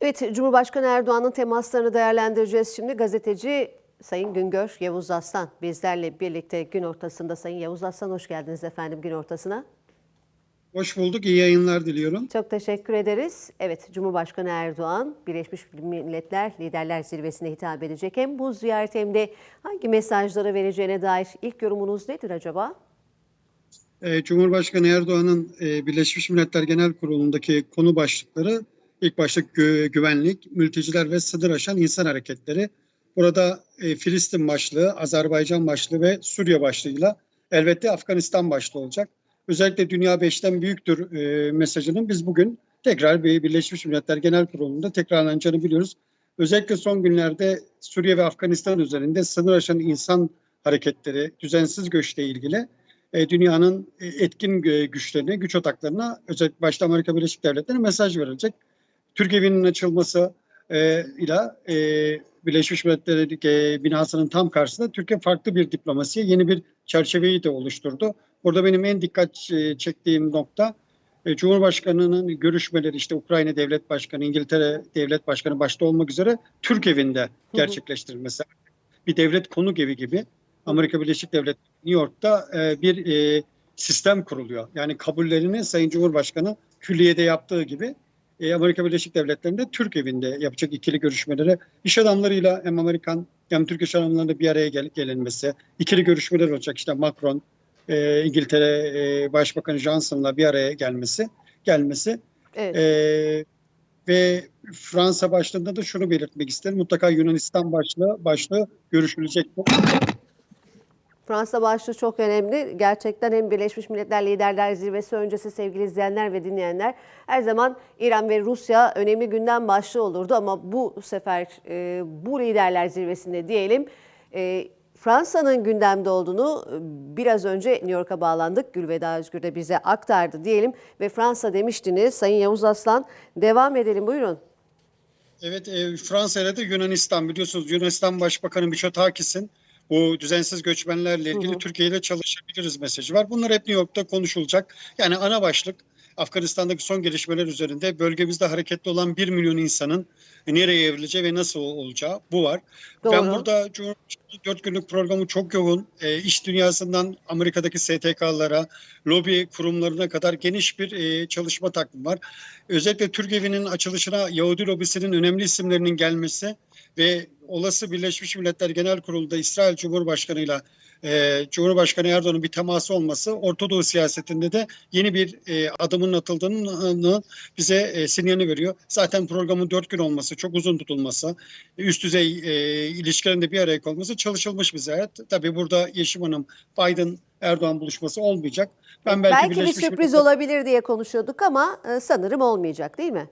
Evet, Cumhurbaşkanı Erdoğan'ın temaslarını değerlendireceğiz şimdi. Gazeteci Sayın Güngör Yavuz Aslan bizlerle birlikte gün ortasında. Sayın Yavuz Aslan hoş geldiniz efendim gün ortasına. Hoş bulduk. İyi yayınlar diliyorum. Çok teşekkür ederiz. Evet, Cumhurbaşkanı Erdoğan Birleşmiş Milletler Liderler Zirvesi'ne hitap edecek. Hem bu ziyaret hem de hangi mesajları vereceğine dair ilk yorumunuz nedir acaba? Ee, Cumhurbaşkanı Erdoğan'ın e, Birleşmiş Milletler Genel Kurulu'ndaki konu başlıkları ilk başta gü- güvenlik, mülteciler ve sınır aşan insan hareketleri. Burada e, Filistin başlığı, Azerbaycan başlığı ve Suriye başlığıyla elbette Afganistan başlığı olacak. Özellikle dünya beşten büyüktür e, mesajının biz bugün tekrar bir Birleşmiş Milletler Genel Kurulu'nda tekrarlanacağını biliyoruz. Özellikle son günlerde Suriye ve Afganistan üzerinde sınır aşan insan hareketleri, düzensiz göçle ilgili e, dünyanın e, etkin e, güçlerine, güç odaklarına özellikle başta Amerika Birleşik Devletleri'ne mesaj verilecek. Türk evinin açılması e, ile e, Birleşmiş Milletler e, binasının tam karşısında Türkiye farklı bir diplomasiye yeni bir çerçeveyi de oluşturdu. Burada benim en dikkat e, çektiğim nokta e, Cumhurbaşkanı'nın görüşmeleri işte Ukrayna Devlet Başkanı, İngiltere Devlet Başkanı başta olmak üzere Türk evinde gerçekleştirilmesi. Bir devlet konuk evi gibi Amerika Birleşik Devletleri New York'ta e, bir e, sistem kuruluyor. Yani kabullerini Sayın Cumhurbaşkanı külliyede yaptığı gibi e, Amerika Birleşik Devletleri'nde Türk evinde yapacak ikili görüşmeleri iş adamlarıyla hem Amerikan hem Türk iş adamlarıyla bir araya gel gelinmesi, ikili görüşmeler olacak işte Macron, e, İngiltere e, Başbakanı Johnson'la bir araya gelmesi gelmesi Evet. ee, ve Fransa başlığında da şunu belirtmek isterim. Mutlaka Yunanistan başlığı, başlığı görüşülecektir. Fransa başlığı çok önemli. Gerçekten hem Birleşmiş Milletler Liderler Zirvesi öncesi sevgili izleyenler ve dinleyenler her zaman İran ve Rusya önemli gündem başlığı olurdu ama bu sefer e, bu liderler zirvesinde diyelim e, Fransa'nın gündemde olduğunu e, biraz önce New York'a bağlandık. Gülveda Özgür de bize aktardı diyelim ve Fransa demiştiniz Sayın Yavuz Aslan. Devam edelim buyurun. Evet, e, Fransa ile de Yunanistan biliyorsunuz Yunanistan Başbakanı Mitsotakis'in bu düzensiz göçmenlerle ilgili Hı hı. Türkiye ile çalışabiliriz mesajı var. Bunlar hep New York'ta konuşulacak. Yani ana başlık Afganistan'daki son gelişmeler üzerinde bölgemizde hareketli olan 1 milyon insanın nereye evrileceği ve nasıl olacağı bu var. Doğru. Ben burada Cumhurbaşkanı 4 günlük programı çok yoğun. E, iş dünyasından Amerika'daki STK'lara, lobi kurumlarına kadar geniş bir e, çalışma takvimi var. Özellikle Türk Evi'nin açılışına Yahudi lobisinin önemli isimlerinin gelmesi ve olası Birleşmiş Milletler Genel Kurulu'nda İsrail Cumhurbaşkanı'yla e, Cumhurbaşkanı Erdoğan'ın bir teması olması Orta Doğu siyasetinde de yeni bir e, adımın atıldığını bize e, sinyalini veriyor. Zaten programın dört gün olması, çok uzun tutulması, üst düzey e, ilişkilerinde bir araya konması çalışılmış bir ziyaret. Tabii burada Yeşim Hanım Biden Erdoğan buluşması olmayacak. Ben belki, Belki bir sürpriz Milletler- olabilir diye konuşuyorduk ama e, sanırım olmayacak değil mi?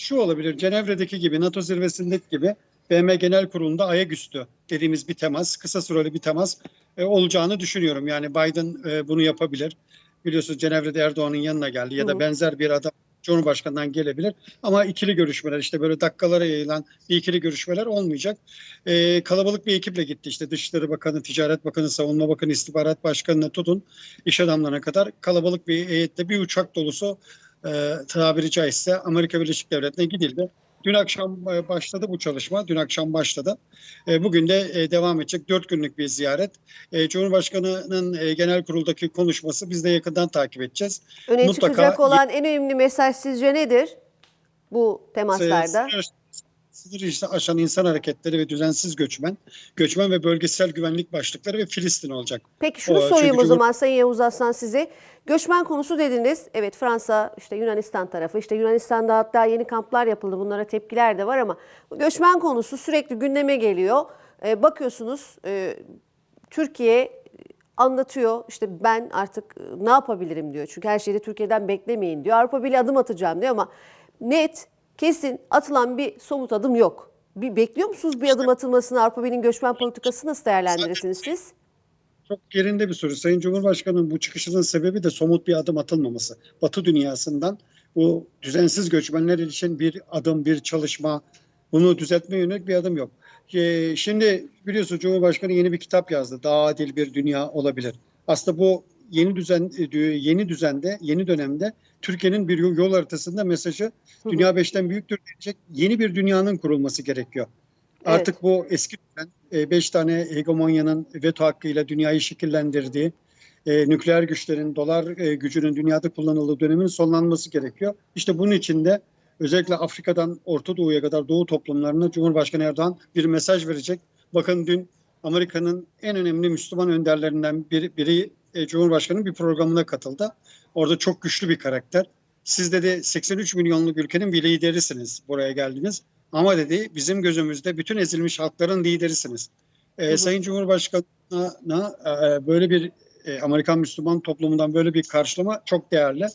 şu olabilir. Cenevre'deki gibi, NATO zirvesindeki gibi BM Genel Kurulu'nda ayaküstü dediğimiz bir temas, kısa süreli bir temas e, olacağını düşünüyorum. Yani Biden e, bunu yapabilir. Biliyorsunuz Cenevre'de Erdoğan'ın yanına geldi ya da benzer bir adam Cumhurbaşkanı'ndan gelebilir. Ama ikili görüşmeler işte böyle dakikalara yayılan bir ikili görüşmeler olmayacak. E, kalabalık bir ekiple gitti işte Dışişleri Bakanı, Ticaret Bakanı, Savunma Bakanı, İstihbarat Başkanı'na tutun iş adamlarına kadar kalabalık bir heyetle bir uçak dolusu e, tabiri caizse Amerika Birleşik Devletleri'ne gidildi. Dün akşam e, başladı bu çalışma. Dün akşam başladı. E, Bugün de e, devam edecek. Dört günlük bir ziyaret. Cumhurbaşkanı'nın genel kuruldaki konuşması biz de yakından takip edeceğiz. Öne Mutlaka çıkacak olan en önemli mesaj sizce nedir bu temaslarda? Sınır, işte aşan insan hareketleri ve düzensiz göçmen, göçmen ve bölgesel güvenlik başlıkları ve Filistin olacak. Peki şunu O, sorayım o zaman Sayın Yavuz Aslan size. Göçmen konusu dediniz. Evet Fransa, işte Yunanistan tarafı. işte Yunanistan'da hatta yeni kamplar yapıldı. Bunlara tepkiler de var ama göçmen konusu sürekli gündeme geliyor. Ee, bakıyorsunuz e, Türkiye anlatıyor. İşte ben artık e, ne yapabilirim diyor. Çünkü her şeyi de Türkiye'den beklemeyin diyor. Avrupa Birliği adım atacağım diyor ama net, kesin atılan bir somut adım yok. Bir bekliyor musunuz bir adım atılmasını Avrupa Birliği'nin göçmen politikası nasıl değerlendirirsiniz siz? Çok yerinde bir soru. Sayın Cumhurbaşkanı'nın bu çıkışının sebebi de somut bir adım atılmaması. Batı dünyasından bu düzensiz göçmenler için bir adım, bir çalışma, bunu düzeltme yönelik bir adım yok. Ee, Şimdi biliyorsunuz Cumhurbaşkanı yeni bir kitap yazdı. Daha adil bir dünya olabilir. Aslında bu yeni düzen e, yeni düzende, yeni dönemde Türkiye'nin bir yol haritasında mesajı dünya beşten büyüktür diyecek yeni bir dünyanın kurulması gerekiyor. Artık bu eski düzen, e, beş tane hegemonyanın veto hakkıyla dünyayı şekillendirdiği, e, nükleer güçlerin, dolar e, gücünün dünyada kullanıldığı dönemin sonlanması gerekiyor. İşte bunun için de özellikle Afrika'dan Orta Doğu'ya kadar Doğu toplumlarına Cumhurbaşkanı Erdoğan bir mesaj verecek. Bakın dün Amerika'nın en önemli Müslüman önderlerinden biri, biri e, Cumhurbaşkanı'nın bir programına katıldı. Orada çok güçlü bir karakter. Siz dedi 83 milyonluk ülkenin bir liderisiniz buraya geldiniz. Ama dedi bizim gözümüzde bütün ezilmiş halkların liderisiniz. E, Hı hı. Sayın Cumhurbaşkanı'na e, böyle bir e, Amerikan Müslüman toplumundan böyle bir karşılama çok değerli.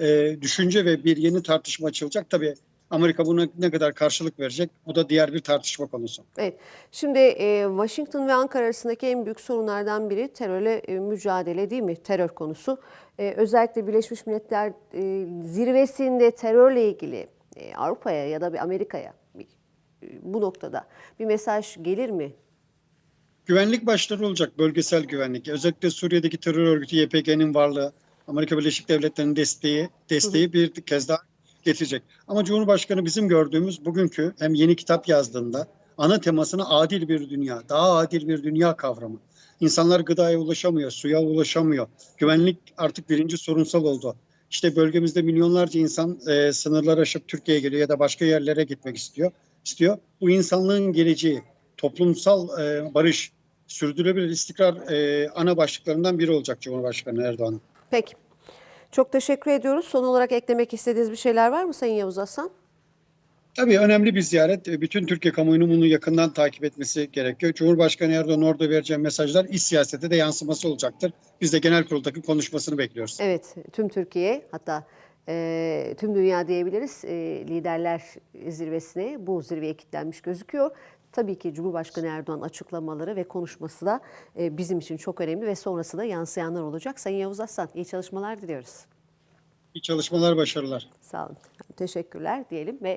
E, düşünce ve bir yeni tartışma açılacak. Tabii Amerika buna ne kadar karşılık verecek? Bu da diğer bir tartışma konusu. Evet. Şimdi e, Washington ve Ankara arasındaki en büyük sorunlardan biri terörle e, mücadele değil mi? Terör konusu. E, özellikle Birleşmiş Milletler e, zirvesinde terörle ilgili e, Avrupa'ya ya da bir Amerika'ya e, bu noktada bir mesaj gelir mi? Güvenlik başları olacak, bölgesel güvenlik. Özellikle Suriye'deki terör örgütü YPG'nin varlığı, Amerika Birleşik Devletleri'nin desteği, desteği bir kez daha getirecek. Ama Cumhurbaşkanı bizim gördüğümüz bugünkü hem yeni kitap yazdığında ana temasını adil bir dünya, daha adil bir dünya kavramı. İnsanlar gıdaya ulaşamıyor, suya ulaşamıyor. Güvenlik artık birinci sorunsal oldu. İşte bölgemizde milyonlarca insan e, sınırlar aşıp Türkiye'ye geliyor ya da başka yerlere gitmek istiyor. istiyor. Bu insanlığın geleceği, toplumsal e, barış, sürdürülebilir istikrar e, ana başlıklarından biri olacak Cumhurbaşkanı Erdoğan'ın. Peki. Çok teşekkür ediyoruz. Son olarak eklemek istediğiniz bir şeyler var mı Sayın Yavuz Hasan? Tabii önemli bir ziyaret. E, Bütün Türkiye kamuoyunun bunu yakından takip etmesi gerekiyor. Cumhurbaşkanı Erdoğan orada vereceği mesajlar iç siyasete de yansıması olacaktır. Biz de genel kuruldaki konuşmasını bekliyoruz. Evet, tüm Türkiye hatta e, tüm dünya diyebiliriz e, liderler zirvesine bu zirveye kilitlenmiş gözüküyor. Tabii ki Cumhurbaşkanı Erdoğan açıklamaları ve konuşması da e, bizim için çok önemli ve sonrası da yansıyanlar olacak. Sayın Yavuz Aslan iyi çalışmalar diliyoruz. İyi çalışmalar, başarılar. Sağ olun. Teşekkürler diyelim ve